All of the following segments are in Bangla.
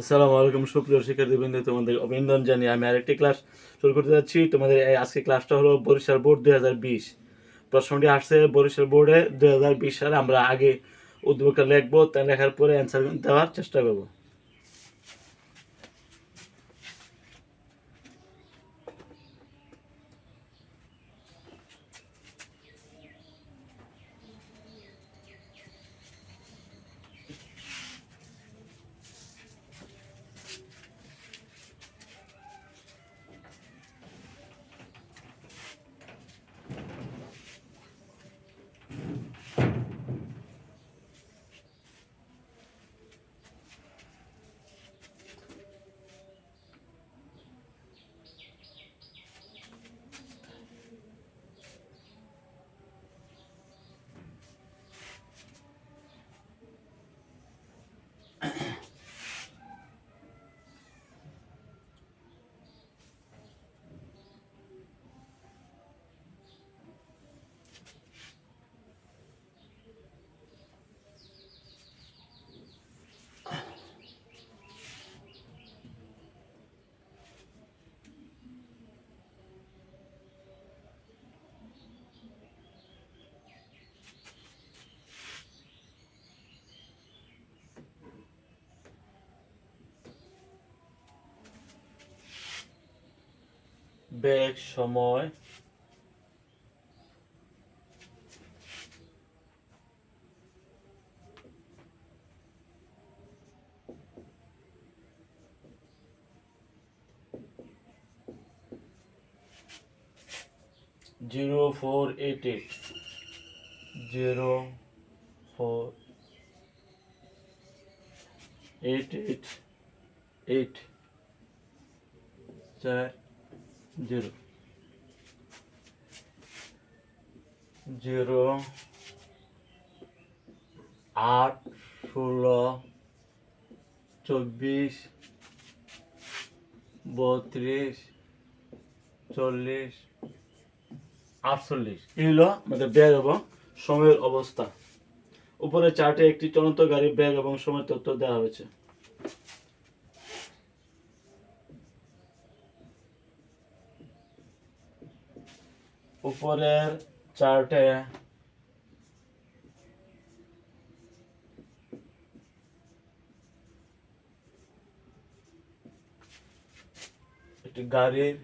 আসসালামু আলাইকুম, সুপ্রিয় শিক্ষার্থীবৃন্দ, তোমাদের অভিনন্দন জানিয়ে আমি আরেকটি ক্লাস শুরু করতে যাচ্ছি। তোমাদের এই আজকে ক্লাসটা হলো বরিশাল বোর্ড দুই হাজার বিশ। প্রশ্নটি আসছে, বরিশাল বোর্ডে দুই হাজার বিশ সালে আমরা আগে উদ্যোগটা লিখব, তা লেখার পরে অ্যান্সার দেওয়ার চেষ্টা করব। বেগ সময় zero four eight eight. Zero four eight eight eight. চার জিরো। জিরো, আট, ষোলো, চব্বিশ, বত্রিশ, চল্লিশ, আটচল্লিশ। এগুলো আমাদের ব্যাগ এবং সময়ের অবস্থা। উপরে চার্টে একটি চলন্ত গাড়ি ব্যাগ এবং সময় তথ্য দেওয়া হয়েছে। উপরের চার্টে একটি গাড়ির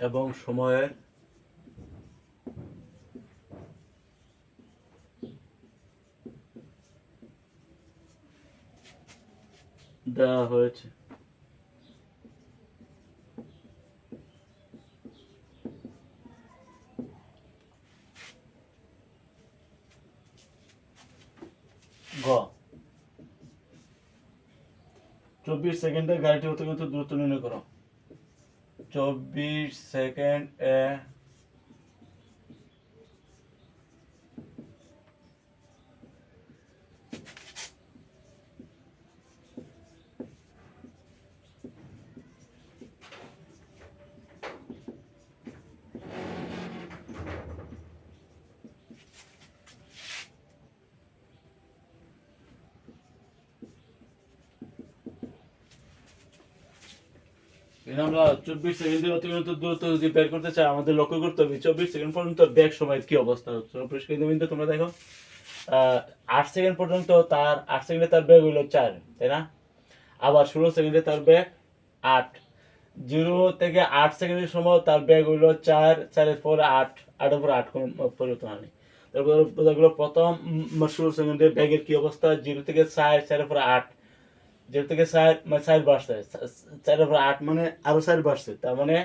এবং সময়ের দেওয়া হয়েছে। গ চব্বিশ সেকেন্ডে গাড়িটি হতে কিন্তু দূরত্ব নির্ণয় করো। চব্বিশ সেকেন্ড এ এখানে আমরা চব্বিশ সেকেন্ডের অতিরিক্ত দূরত্ব যদি বের করতে চাই, আমাদের লক্ষ্য করতে হবে চব্বিশ সেকেন্ড পর্যন্ত ব্যাগ সময়ের কি অবস্থা হচ্ছে। পরিষ্কার কিন্তু তোমরা দেখো। আট সেকেন্ড পর্যন্ত তার, আট সেকেন্ডে তার ব্যাগ হইল চার, তাই না? আবার ষোলো সেকেন্ডে তার ব্যাগ আট। জিরো থেকে আট সেকেন্ডের সময় তার ব্যাগ হইল চার, চারের পরে আট, আটের পরে আট কোনো পরিবর্তন হয়নি। তারপর প্রথম ষোলো সেকেন্ডে ব্যাগের কি অবস্থা? জিরো থেকে চার, চারের পরে আট। জিরো থেকে চার মানে চার বাড়ছে পরে আট মানে আরও চার বাড়ছে তার মানে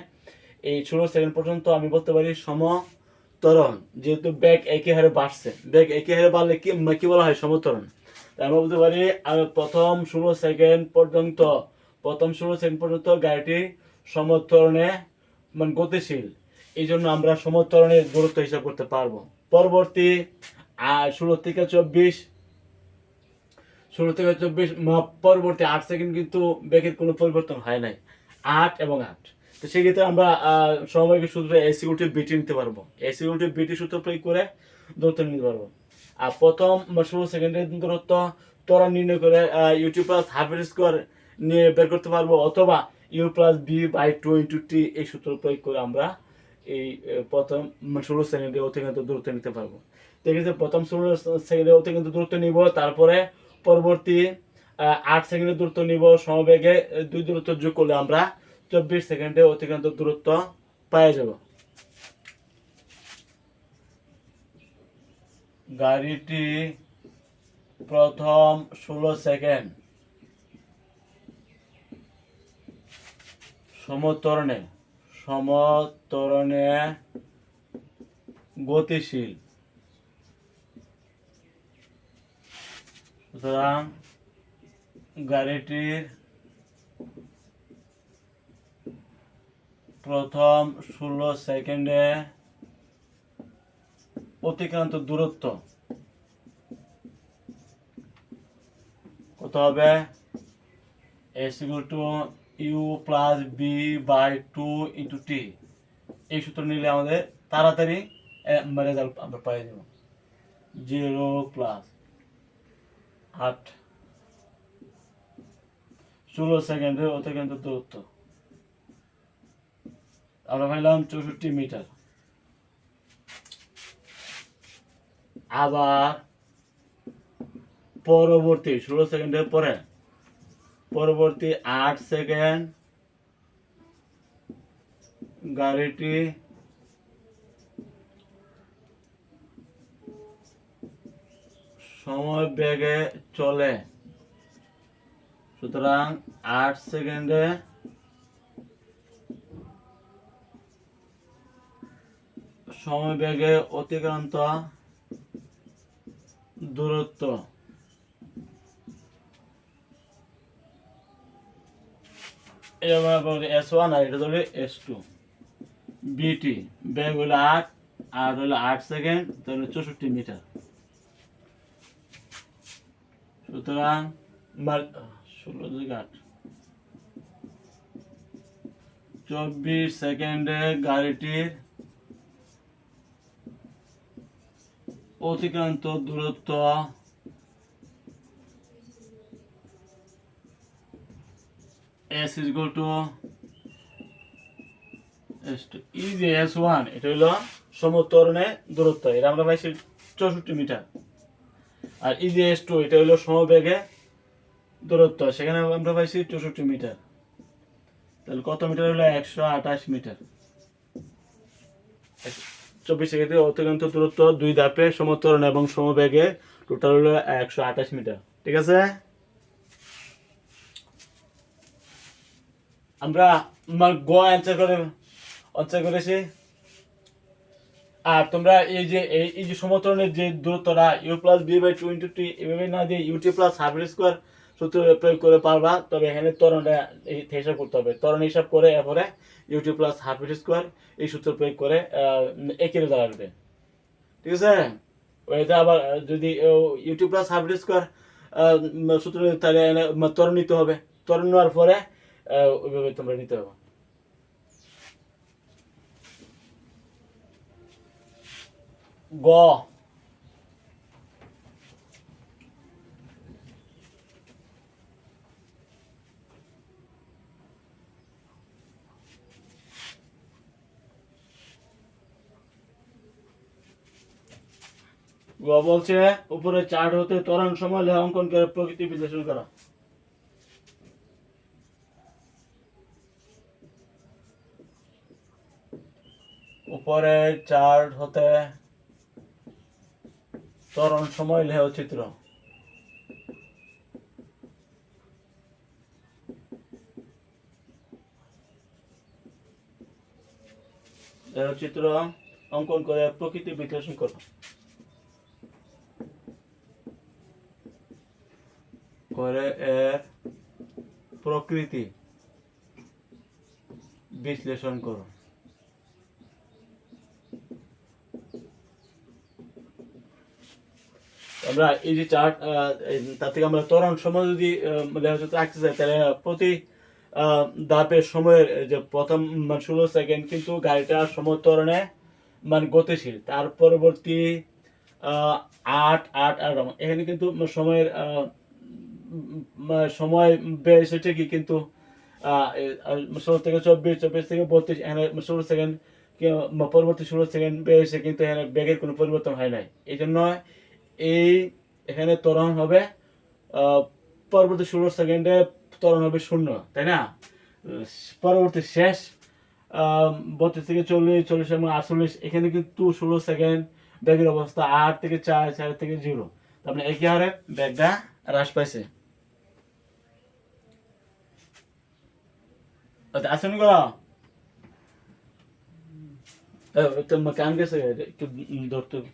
এই ষোলো সেকেন্ড পর্যন্ত আমি বলতে পারি সমতরণ। যেহেতু ব্যাগ একই হারে বাড়ছে। ব্যাগ একই হারে বাড়লে কি কি বলা হয় সমতরণ? তাই আমরা বলতে পারি প্রথম ষোলো সেকেন্ড পর্যন্ত, প্রথম ষোলো সেকেন্ড পর্যন্ত গাড়িটি সমতরণে মানে গতিশীল। এই জন্য আমরা সমতরণের দূরত্ব হিসাব করতে পারব। পরবর্তী ষোলো থেকে চব্বিশ ষোলো থেকে চব্বিশ পরবর্তী আট সেকেন্ড কিন্তু ব্যাগের কোনো পরিবর্তন হয় নাই। আট এবং আট। তো সেক্ষেত্রে আমরা সমবায়িক সূত্রে উল্টে বিটি নিতে পারব। এসি উল্টে বিটি সূত্র প্রয়োগ করে দূরত্ব নিতে পারব। আর প্রথম ষোলো সেকেন্ডের দূরত্ব ত্বরা নির্ণয় করে ইউটি প্লাস হাফ স্কোয়ার নিয়ে বের করতে পারব। অথবা u plus v by two into t এই সূত্র প্রয়োগ করে আমরা এই প্রথম ষোলো সেকেন্ডে অতিক্রান্ত দূরত্ব নিতে পারব। আছে প্রথম ষোলো সেকেন্ডে অতিক্রান্ত দূরত্ব নিব, তারপরে পরবর্তী আট সেকেন্ডের দূরত্ব নিব, সমবেগে দুই দূরত্ব যোগ করলে আমরা চব্বিশ সেকেন্ডে অতিক্রান্ত দূরত্ব পাওয়া যাব। গাড়িটি প্রথম ষোলো সেকেন্ড সমতরণে সমতরণে গতিশীল। সুতরাং গাড়িটির প্রথম ষোলো সেকেন্ডে অতিক্রান্ত দূরত্ব কত হবে? S equal to u plus v by two into t এই সূত্র নিলে আমাদের তাড়াতাড়ি রেজাল্ট আমরা পাই যাব। জিরো প্লাস আট। ষোলো সেকেন্ডে অতিক্রান্ত দূরত্ব। আমরা পাইলাম চৌষট্টি মিটার। আবার পরবর্তী, ষোলো সেকেন্ডের পরে। পরবর্তী আট সেকেন্ড। গাড়িটি সময় বেগে চলে। সুতরাং আট সেকেন্ডে সময় বেগে অতিক্রান্ত দূরত্ব। এস ওয়ান আর এটা ধরে এস টু বিটি বেগ হলো আট, আর হলো আট সেকেন্ড, তাহলে চৌষট্টি মিটার। সুতরাং ষোলো দুই আট। চব্বিশ সেকেন্ডে গাড়িটির অতিক্রান্ত দূরত্ব s is equal to s two ই যে এস ওয়ান এটা হলো সমতরণে দূরত্ব। এটা আমরা পাইছি চৌষট্টি মিটার। আর ই যে এস টু এটা হলো সমবেগে দূরত্ব। সেখানে আমরা পাইছি চৌষট্টি মিটার। তাহলে কত মিটার হলো? একশো আঠাশ মিটার। চব্বিশ সেকেন্ডে অতিক্রান্ত দূরত্ব, দুই ধাপে সমতরণ এবং সমবেগে টোটাল হলো একশো আঠাশ মিটার। ঠিক আছে? আমরা আমার গ অ্যান্সার করে অ্যান্সার করেছি। আর তোমরা এই যে এই যে সমতরণের যে দূরত্বটা u plus v by two into t এভাবে না দিয়ে ইউটি প্লাস হাফ স্কোয়ার সূত্র প্রয়োগ করে পারবা। তবে এখানে ত্বরণটা এই হিসাব করতে হবে। তরণ হিসাব করে এরপরে ইউটি প্লাস হাফ স্কোয়ার এই সূত্র প্রয়োগ করে একই আসবে। ঠিক আছে? ওইটা আবার যদি ইউটি প্লাস হাফ স্কোয়ার সূত্র তাহলে উম, নিতে হবে। তরণ নেওয়ার পরে ওইভাবে তোমরা নিতে হবে। গ। গ বলছে, উপরে চার্ট হতে ত্বরণ সময় লেখা অঙ্কন করে প্রকৃতি বিশ্লেষণ করা। উপরে চার্ট হতে ত্বরণ সময় লেহ চিত্র। চিত্র অঙ্কন করে প্রকৃতি বিশ্লেষণ করো করে এর প্রকৃতি বিশ্লেষণ করো আমরা এই যে চার্ট তার থেকে আমরা ত্বরণ সময় যদি রাখতে চাই তাহলে প্রতি দাপের সময়ের যে প্রথম মানে ষোলো সেকেন্ড কিন্তু গাড়িটা সময় ত্বরণে মানে গতিশীল। তার পরবর্তী আট আট আট এখানে কিন্তু সময়ের সময় বেড়ে এসেছে কি কিন্তু ষোলো থেকে চব্বিশ চব্বিশ থেকে বত্রিশ, এখানে ষোলো সেকেন্ড পরবর্তী ষোলো সেকেন্ড বেড়েছে কিন্তু এখানে ব্যাগের কোনো পরিবর্তন হয় নাই। এই জন্য এই এখানে ত্বরণ হবে পরবর্তী ষোলো সেকেন্ডে ত্বরণ হবে শূন্য, তাই না? পরবর্তী শেষ বত্রিশ থেকে চল্লিশ চল্লিশ এবং আটচল্লিশ, এখানে কিন্তু ষোলো সেকেন্ড ব্যাগের অবস্থা আট থেকে চার চার থেকে জিরো। তারপরে মানে একই হারে ব্যাগটা হ্রাস পাইছে। আচ্ছা আসেন গো তোমার কান গেছে ধরতে হবে।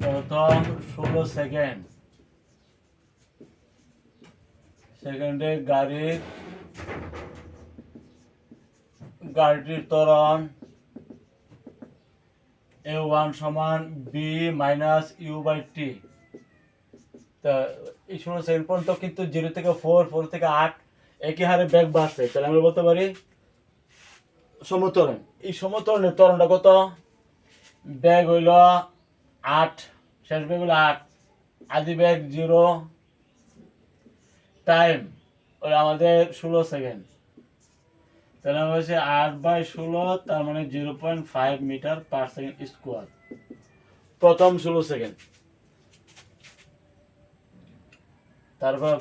প্রথম ষোলো সেকেন্ড সেকেন্ডে গাড়ির গাড়িটির ত্বরণ এ ওয়ান সমান v minus u by t তা, এই ষোলো সেকেন্ড পর্যন্ত কিন্তু জিরো থেকে ফোর ফোর থেকে আট একই হারে ব্যাগ বাড়ছে। তাহলে আমরা বলতে পারি সমতরণ। এই সমতরণের ত্বরণটা কত? ব্যাগ হইল আট, শেষ ব্যাগ হলো আট। আদি ব্যাগ জিরো টাইম। ওই আমাদের ষোলো সেকেন্ড। তাহলে আমরা হচ্ছে আট বাই ষোলো, তার মানে zero point five metre per second square. প্রথম ষোলো সেকেন্ড। তারপর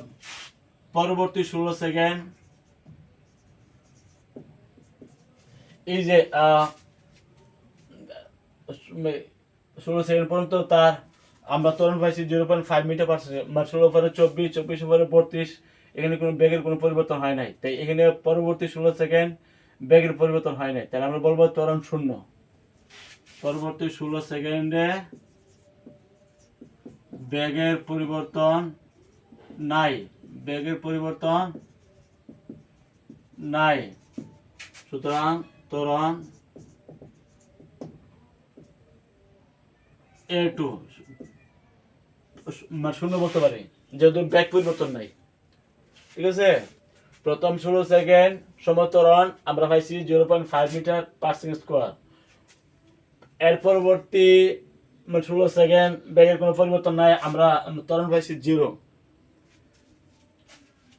পরবর্তী ষোলো সেকেন্ড। এই যে ষোলো সেকেন্ড পর্যন্ত তার আমরা তরুণ পাইছি zero point five metre per second মানে ষোলো পরে চব্বিশ চব্বিশ পরে বত্রিশ। এখানে কোনো ব্যাগের কোনো পরিবর্তন হয় নাই। তাই এখানে পরবর্তী ষোলো সেকেন্ড ব্যাগের পরিবর্তন হয় নাই। তাহলে আমরা বলব ত্বরণ শূন্য। পরবর্তী ষোলো সেকেন্ডে ব্যাগের পরিবর্তন নাই। ব্যাগের পরিবর্তন নাই। সুতরাং ত্বরণ এ টু শূন্য বলতে পারি, যেহেতু ব্যাগ পরিবর্তন নাই। ঠিক আছে? প্রথম ষোলো সেকেন্ড, সমতরণ, আমরা পাইছি zero point five metre square. এর পরবর্তী মানে ষোলো সেকেন্ড, ব্যাগের কোনো পরিবর্তন নাই, আমরা ত্বরণ পাইছি জিরো।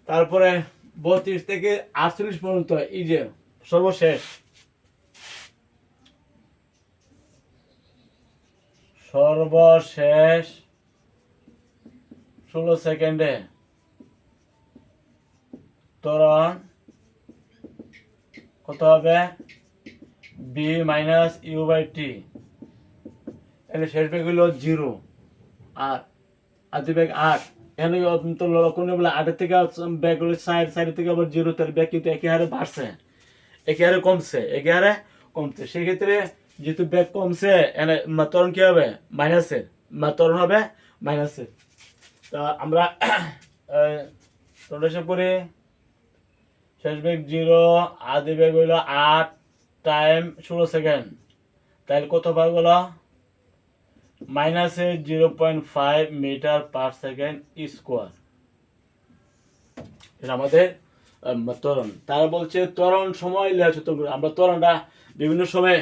তারপরে বত্রিশ থেকে আটচল্লিশ পর্যন্ত, এই যে সর্বশেষ। সর্বশেষ। ষোলো সেকেন্ডে। ত্বরণ কত হবে? V minus u by t এখানে শেষ ব্যাগ হলো জিরো আর আদি ব্যাগ আট। এখানে তো লক্ষণ বলে আটের থেকে ব্যাগ হলো সাইড সাইড থেকে আবার জিরো তার ব্যাগ কিন্তু একই হারে বাড়ছে। একই হারে কমছে একই হারে কমছে। সেক্ষেত্রে যেহেতু ব্যাগ কমছে, এখানে ত্বরণ কি হবে? মাইনাসের মা ত্বরণ হবে মাইনাসের তা আমরা রোটেশন করি শেষ বেগ জিরো আদি বেগ হইল আট টাইম ষোলো সেকেন্ড তাহলে কত ভাগ হলো মাইনাসে zero point five metre per second square এটা আমাদের ত্বরণ তারা বলছে ত্বরণ সময় আমরা ত্বরণটা বিভিন্ন সময়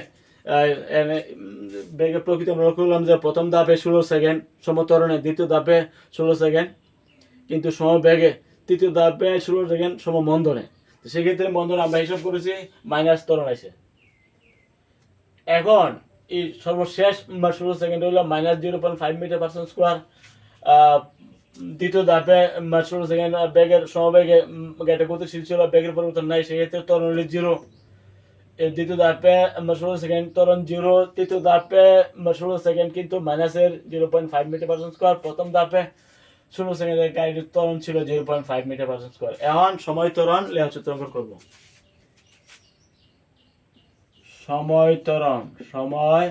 বেগের প্রকৃতি আমরা লক্ষ্য করলাম যে প্রথম ধাপে ষোলো সেকেন্ড, সমতরণে দ্বিতীয় ধাপে ষোলো সেকেন্ড, কিন্তু সম বেগে তৃতীয় ধাপে ষোলো সেকেন্ড সম মন্দনে সেক্ষেত্রে মন্দন আমরা হিসাব করেছি মাইনাস তরণ আছে। এখন এই সর্বশেষ বা ষোলো সেকেন্ড হলো minus zero point five metre percent square দ্বিতীয় ধাপে ষোলো সেকেন্ড ব্যাগের সমবেগে গাড়িটা গতিশীল ছিল ব্যাগের পরিবর্তন নাই, সেক্ষেত্রে ত্বরণ হলো জিরো দ্বিতীয় ধাপে ষোলো সেকেন্ড ত্বরণ জিরো, তৃতীয় ধাপে ষোলো সেকেন্ড কিন্তু মাইনাসের zero point five metre percent square প্রথম ধাপে ষোলো সেকেন্ডের গাড়ির ত্বরণ ছিল zero point five metre percent square এখন সময় ত্বরণ লেখা চিত্রাঙ্কন করব। সময় ত্বরণ, সময়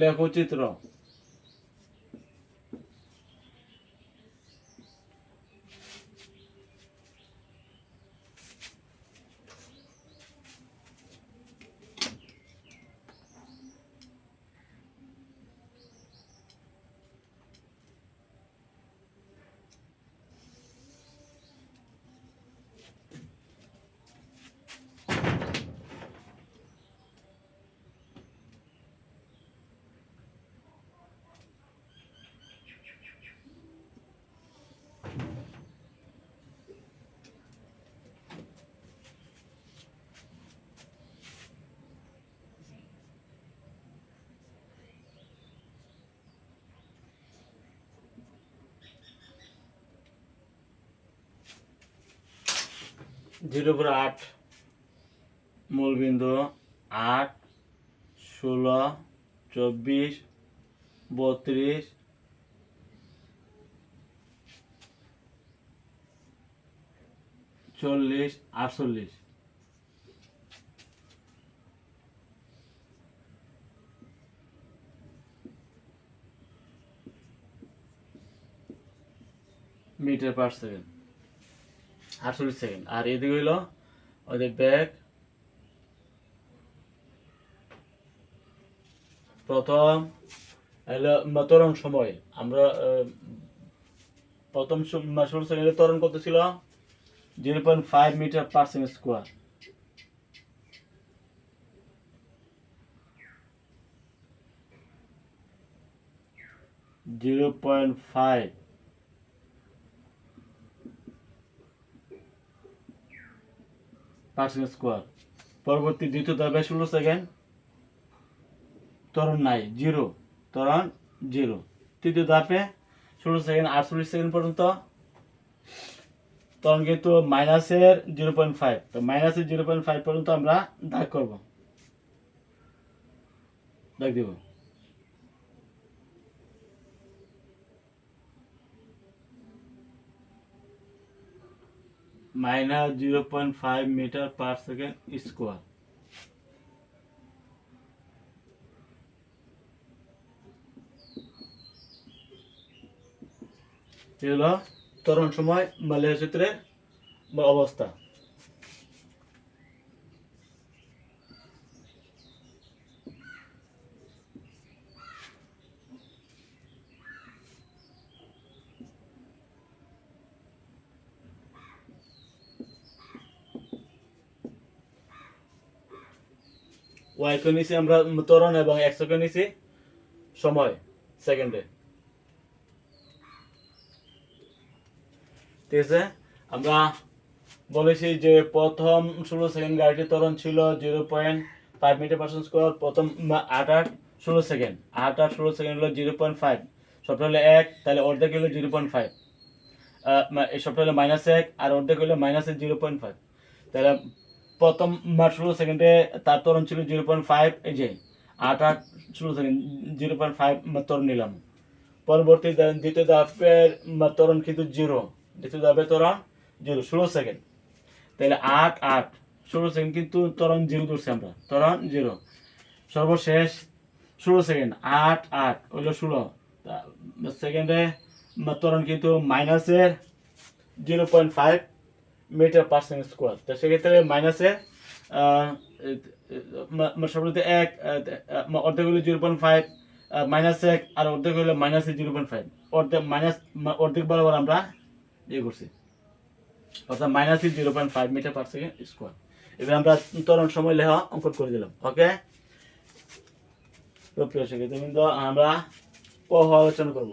লেখচিত্র জিরো উপর আট মূলবিন্দু আট ষোলো চব্বিশ বত্রিশ। চল্লিশ আটচল্লিশ। Metre per second. আটচল্লিশ সেকেন্ড। আর এদিকে হইল ওদের ব্যাগ প্রথম হলো ম- ত্বরণ সময়। আমরা প্রথম ষোলো সেকেন্ডে ত্বরণ কত ছিল zero point five metre per second square zero point five percent square. পরবর্তী দ্বিতীয় ধাপে ষোলো সেকেন্ড ত্বরণ নাই জিরো ত্বরণ জিরো তৃতীয় ধাপে ষোলো সেকেন্ড আটচল্লিশ সেকেন্ড পর্যন্ত তখন কিন্তু মাইনাসের জিরো পয়েন্ট ফাইভ তো মাইনাসের জিরো পয়েন্ট ফাইভ পর্যন্ত আমরা দাগ করব। দাগ দিব। Point five metre per second square এগুলো তরণ সময় মালয়েশিয়া চিত্রের অবস্থা। ওয়াইকে নিছি আমরা ত্বরণ এবং একশোকে নিছি সময় সেকেন্ডে ঠিক আছে? আমরা বলেছি যে প্রথম ষোলো সেকেন্ড গাড়িটির ত্বরণ ছিল zero point five metre percent square প্রথম আট আট ষোলো সেকেন্ড। আট আট ষোলো সেকেন্ড হলো জিরো পয়েন্ট ফাইভ সবটা হলো এক, তাহলে অর্ধেক হলো জিরো পয়েন্ট ফাইভ সবটা হলো মাইনাস এক, আর অর্ধেক হলো মাইনাসের জিরো পয়েন্ট ফাইভ তাহলে প্রথম মার ষোলো সেকেন্ডে তার ত্বরণ ছিল জিরো পয়েন্ট ফাইভ, এই যে আট আট ষোলো সেকেন্ড, জিরো পয়েন্ট ফাইভ ত্বরণ নিলাম। পরবর্তী দ্বিতীয় ধাপের ত্বরণ কিন্তু জিরো। দ্বিতীয় ধাপের ত্বরণ জিরো ষোলো সেকেন্ড। তাহলে আট আট ষোলো সেকেন্ড কিন্তু ত্বরণ জিরো ধরছি আমরা ত্বরণ জিরো। সর্বশেষ ষোলো সেকেন্ড, আট আট হইল ষোলো। সেকেন্ডে ত্বরণ কিন্তু মাইনাসের zero point five metre per second square তো সেক্ষেত্রে মাইনাসে সর্বতে এক অর্ধেক হলো জিরো পয়েন্ট ফাইভ মাইনাস এক, আর অর্ধেক হলো মাইনাসে জিরো পয়েন্ট ফাইভ অর্ধেক মাইনাস অর্ধেক বরাবর আমরা ইয়ে করছি। অর্থাৎ মাইনাসে zero point five metre per second square এবার আমরা ত্বরণ সময় লেখা অঙ্কন করে দিলাম ওকে তো প্রিয় শিক্ষার্থী কিন্তু আমরা পহ আলোচনা করব।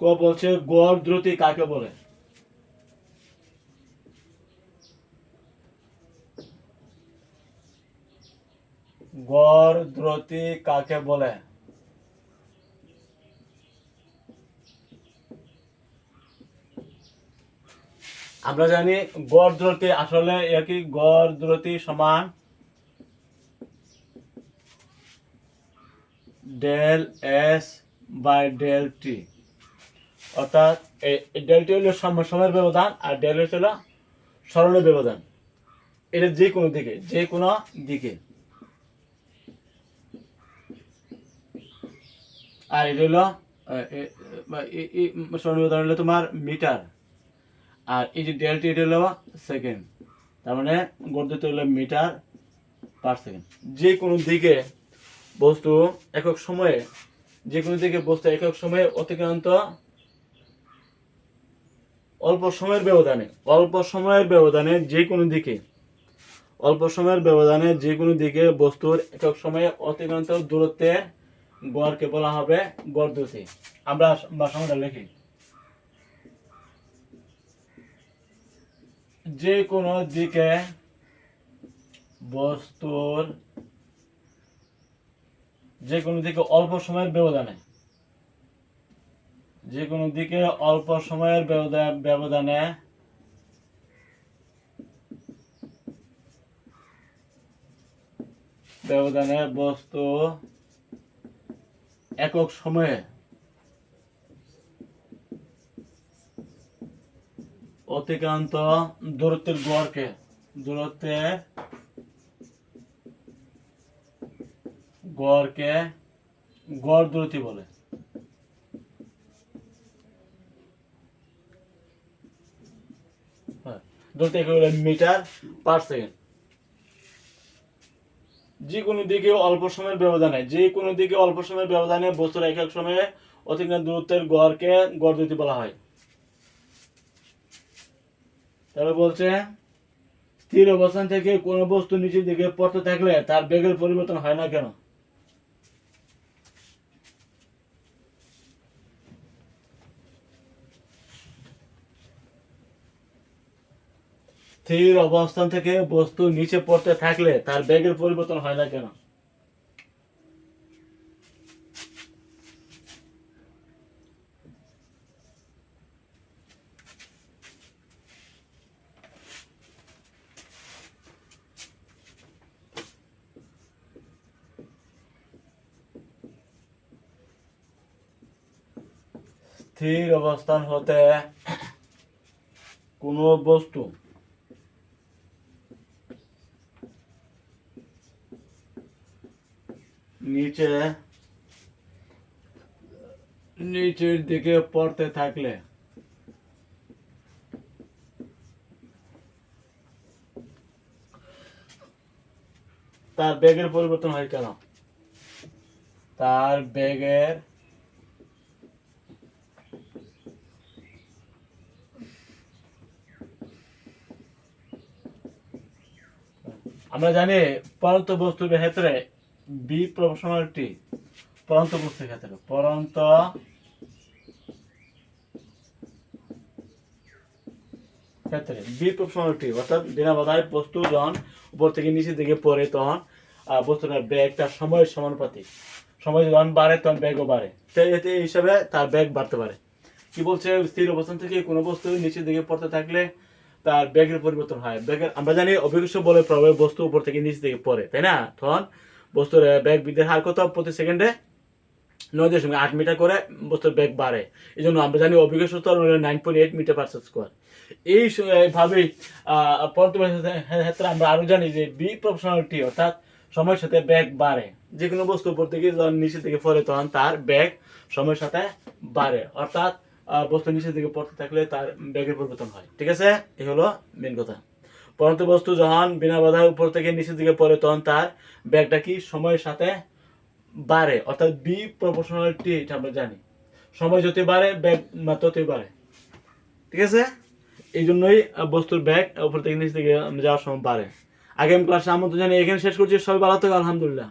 ক বলছে গড় দ্রুতি কাকে বলে? গড় দ্রুতি কাকে বলে? আমরা জানি গড় দূরত্ব আসলে একই গড় দূরত্ব সমান del s by del t. অর্থাৎ এই- এই ডেল হলো সময়ের ব্যবধান আর ডেল হলো সরলের ব্যবধান। এটা যে কোনো দিকে, যে কোনো দিকে। আর এটা হলো সরলের ব্যবধান হলো তোমার মিটার। আর এই যে ডেলটি এটা হলো সেকেন্ড তার মানে গড়িত হলো মিটার পার সেকেন্ড যে কোনো দিকে বস্তু একক সময়ে, যে কোনো দিকে বস্তু একক সময়ে অতিক্রান্ত অল্প সময়ের ব্যবধানে, অল্প সময়ের ব্যবধানে যে কোনো দিকে, অল্প সময়ের ব্যবধানে যে কোনো দিকে বস্তুর একক সময়ে অতিক্রান্ত দূরত্বের গড়কে বলা হবে গড় দ্রুতি আমরা ভাষাটা লিখি। যে কোনো দিকে বস্তুর যে কোনো দিকে অল্প সময়ের ব্যবধানে যে কোনো দিকে অল্প সময়ের ব্যবধা- ব্যবধানে ব্যবধানে বস্তু একক সময়ে অতিক্রান্ত দূরত্বের গড়কে, দূরত্বে গড়কে গড় দূরত্ব বলে। হ্যাঁ, দূরত্ব একে বলে মিটার পার সেকেন্ড যে কোনো দিকে অল্প সময়ের ব্যবধানে যে কোনো দিকে অল্প সময়ের ব্যবধানে বস্তুর এক এক সময়ে অতিক্রান্ত দূরত্বের গড়কে গড় দূরত্ব বলা হয়। তাহলে বলছে স্থির অবস্থান থেকে কোনো বস্তু নিচের দিকে পড়তে থাকলে তার বেগের পরিবর্তন হয় না কেন? স্থির অবস্থান থেকে বস্তু নিচে পড়তে থাকলে তার বেগের পরিবর্তন হয় না কেন? স্থির অবস্থান হতে কোনো বস্তু নিচে নিচের দিকে পড়তে থাকলে। তার বেগের পরিবর্তন হয় কেন? তার বেগের আমরা জানি পরন্ত বস্তুর ক্ষেত্রে বি প্রফেশনাল টি পরন্ত বস্তুর ক্ষেত্রে। পরন্ত ক্ষেত্রে বি প্রফেশনাল টি অর্থাৎ বিনা বাধায় বস্তু যখন উপর থেকে নিচের দিকে পড়ে তখন বস্তুটার ব্যাগটা সময়ের সমানুপাতিক। সময় যখন বাড়ে, তখন ব্যাগও বাড়ে। এতে এই হিসাবে তার ব্যাগ বাড়তে পারে। কি বলছে? স্থির অবস্থান থেকে কোনো বস্তু নিচের দিকে পড়তে থাকলে তার ব্যাগের পরিবর্তন হয়। ব্যাগের, আমরা জানি অভিকর্ষ বলে প্রভাবে বস্তু উপর থেকে নিচ দিকে পড়ে, তাই না? তখন বস্তুর ব্যাগ বৃদ্ধির হার কত প্রতি সেকেন্ডে নয় দশমিক আট মিটার করে বস্তুর ব্যাগ বাড়ে। এই জন্য আমরা জানি অভিকর্ষ স্তর nine point eight metre per square এইভাবেই ক্ষেত্রে আমরা আরও জানি যে বি প্রফেশনালিটি অর্থাৎ সময়ের সাথে ব্যাগ বাড়ে। যে কোনো বস্তু উপর থেকে যখন নিচের দিকে পড়ে, তখন তার ব্যাগ সময়ের সাথে বাড়ে। অর্থাৎ বস্তু নিচের দিকে পড়তে থাকলে তার ব্যাগের পরিবর্তন হয়। ঠিক আছে? এই হলো মেন কথা। পরন্ত বস্তু যখন বিনা বাধা উপর থেকে নিচের দিকে পড়ে, তখন তার ব্যাগটা কি সময়ের সাথে বাড়ে? অর্থাৎ বি প্রপোর্শনালিটি এটা আমরা জানি। সময় যতই বাড়ে, ব্যাগ ততই বাড়ে। ঠিক আছে? এই জন্যই বস্তুর ব্যাগ উপর থেকে নিচ থেকে যাওয়ার সময় বাড়ে। আগামী ক্লাসে আমরা তো জানি এখানে শেষ করছি। সবাই ভালো থাকো, আলহামদুলিল্লাহ।